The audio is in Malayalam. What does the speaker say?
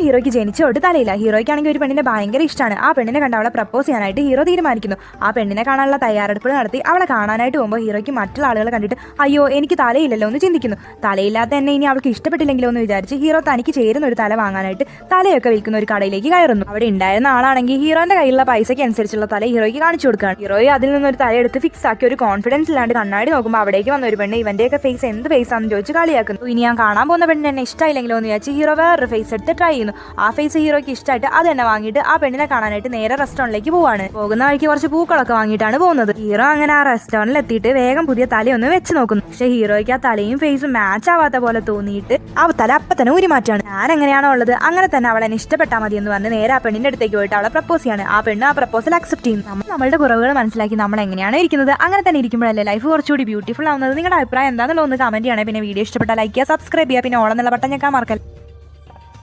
ഹീറോയ്ക്ക് ജനിച്ച തൊട്ട് തലയില്ല. ഹീറോയ്ക്കാണെങ്കിൽ ഒരു പെണ്ണിനെ ഭയങ്കര ഇഷ്ടമാണ് ആ പെണ്ണിനെ കണ്ട് അവളെ പ്രപ്പോസ് ചെയ്യാനായിട്ട് ഹീറോ തീരുമാനിക്കുന്നു. ആ പെണ്ണിനെ കാണാനുള്ള തയ്യാറെടുപ്പ് നടത്തി അവളെ കാണാനായിട്ട് പോകുമ്പോൾ ഹീറോയ്ക്ക് മറ്റുള്ള ആളുകളെ കണ്ടിട്ട് അയ്യോ എനിക്ക് തലയില്ലല്ലോ എന്ന് ചിന്തിക്കുന്നു. തലയില്ലാത്ത തന്നെ ഇനി അവൾക്ക് ഇഷ്ടപ്പെട്ടില്ലെങ്കിലോ എന്ന് വിചാരിച്ച് ഹീറോ തനിക്ക് ചേരുന്ന ഒരു തല വാങ്ങാനായിട്ട് തലയൊക്കെ വിൽക്കുന്ന ഒരു കടയിലേക്ക് കയറുന്നു. അവിടെ ഉണ്ടായിരുന്ന ആളാണെങ്കിൽ ഹീറോന്റെ കയ്യിലുള്ള പൈസയ്ക്ക് അനുസരിച്ചുള്ള തല ഹീറോയ്ക്ക് കാണിച്ചു കൊടുക്കുകയാണ്. ഹീറോയെ അതിൽ നിന്നൊരു തല എടുത്ത് ഫിക്സ് ആക്കി ഒരു കോൺഫിഡൻസ് ഇല്ലാണ്ട് കണ്ണാടി നോക്കുമ്പോൾ അവിടേക്ക് വന്ന ഒരു പെണ്ണ് ഇവന്റെയൊക്കെ ഫേസ് എന്ത് ഫേസ് ആണെന്ന് ചോദിച്ച് കളിയാക്കുന്നു. ഇനി ഞാൻ കാണാൻ പോകുന്ന പെണ്ണിനെ ഇഷ്ടമായില്ലെങ്കിലോ എന്ന് വിചാരിച്ച് ഹീറോ വേറൊരു ഫേസ് എടുത്ത് ട്രൈ ചെയ്യുന്നു. ആ ഫേസ് ഹീറോയ്ക്ക് ഇഷ്ടമായിട്ട് അത് തന്നെ വാങ്ങിയിട്ട് ആ പെണ്ണിനെ കാണാനായിട്ട് നേരെ റെസ്റ്റോറന്റിലേക്ക് പോവാണ്. പോകുന്ന വഴിക്ക് കുറച്ച് പൂക്കളൊക്കെ വാങ്ങിയിട്ടാണ് പോകുന്നത്. ഹീറോ അങ്ങനെ ആ റെസ്റ്റോറന്റിൽ എത്തിയിട്ട് വേഗം പുതിയ തലയൊന്ന് വെച്ച് നോക്കുന്നു. പക്ഷേ ഹീറോയ്ക്ക് ആ തലയും ഫേസും മാച്ച് ആവാത്ത പോലെ തോന്നിയിട്ട് ആ തല അപ്പൊ തന്നെ ഊരി മാറ്റാണ് ഞാൻ എങ്ങനെയാണോ ഉള്ളത്? അങ്ങനെ തന്നെ അവളെ ഇഷ്ടപ്പെട്ടാൽ മതി എന്ന് പറഞ്ഞ് നേരെ ആ പെണ്ണിന്റെ അടുത്തേക്ക് പോയിട്ട് അവളെ പ്രപ്പോസ് ചെയ്യാണ്. ആ പെണ്ണ് ആ പ്രപ്പോസൽ അക്സെപ്റ്റ് ചെയ്യുന്നു. നമ്മൾ നമ്മളുടെ കുറവുകൾ മനസ്സിലാക്കി നമ്മൾ എങ്ങനെയാണ് ഇരിക്കുന്നത്. അങ്ങനെ തന്നെ ഇരിക്കുമ്പോഴല്ലേ ലൈഫ് കുറച്ചുകൂടി ബ്യൂട്ടിഫുൾ ആവുന്നത്. നിങ്ങളുടെ അഭിപ്രായം എന്താണെന്നുള്ളത് ഒന്ന് കമന്റ് ചെയ്യണേ. പിന്നെ വീഡിയോ ഇഷ്ടപ്പെട്ടാൽ ലൈക്ക് ചെയ്യുക സബ്സ്ക്രൈബ് ചെയ്യുക. പിന്നെ ഓളം എന്നുള്ള ബട്ടൺ ഞെക്കാൻ മറക്കല്ല.